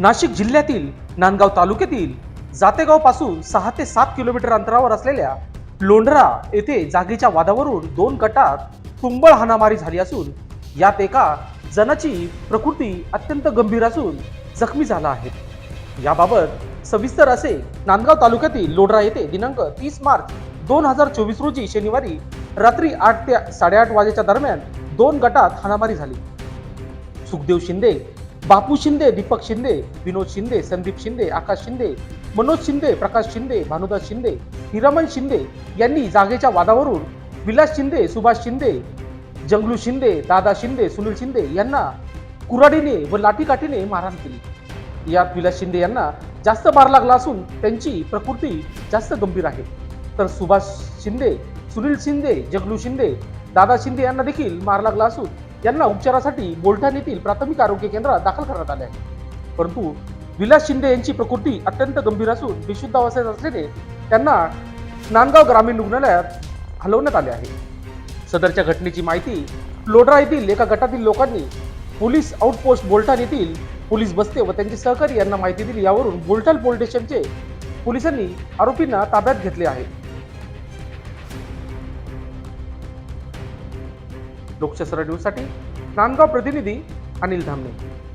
नाशिक जिल्ह्यातील नांदगाव तालुक्यातील जातेगावपासून सहा ते सात किलोमीटर अंतरावर असलेल्या लोंढरा येथे जागेच्या वादावरून दोन गटात तुंबळ हाणामारी झाली असून यात एका जनाची प्रकृती अत्यंत गंभीर असून जखमी झाला आहे. याबाबत सविस्तर असे नांदगाव तालुक्यातील लोढरा येथे दिनांक तीस मार्च दोन हजार चोवीस रोजी शनिवारी रात्री आठ ते साडेआठ वाजेच्या दरम्यान दोन गटात हाणामारी झाली. सुखदेव शिंदे बापू शिंदे दीपक शिंदे विनोद शिंदे संदीप शिंदे आकाश शिंदे मनोज शिंदे प्रकाश शिंदे भानुदास शिंदे हिरामन शिंदे यांनी जागेच्या वादावरून विलास शिंदे सुभाष शिंदे जंगलू शिंदे दादा शिंदे सुनील शिंदे यांना कुराडीने व लाठीकाठीने मारहाण केली. यात विलास शिंदे यांना जास्त मार लागला असून त्यांची प्रकृती जास्त गंभीर आहे. तर सुभाष शिंदे सुनील शिंदे जगलू शिंदे दादा शिंदे यांना देखील मार लागला असून यांना उपचारासाठी बोलठाण येथील प्राथमिक आरोग्य केंद्रात दाखल करण्यात आले आहे. परंतु विलास शिंदे यांची प्रकृती अत्यंत गंभीर असून बेशुद्ध अवस्थेत असल्याने त्यांना नांदगाव ग्रामीण रुग्णालयात हलवण्यात आले आहे. सदरच्या घटनेची माहिती लोढरा येथील एका गटातील लोकांनी पोलीस आउटपोस्ट बोलठाण येथील पोलीस बसते व त्यांचे सहकारी यांना माहिती दिली. यावरून बोलठाण पोलीस स्टेशनचे पोलिसांनी आरोपींना ताब्यात घेतले आहे. लोकशास्त्र न्यूजसाठी नांदगाव प्रतिनिधी अनिल धामणे.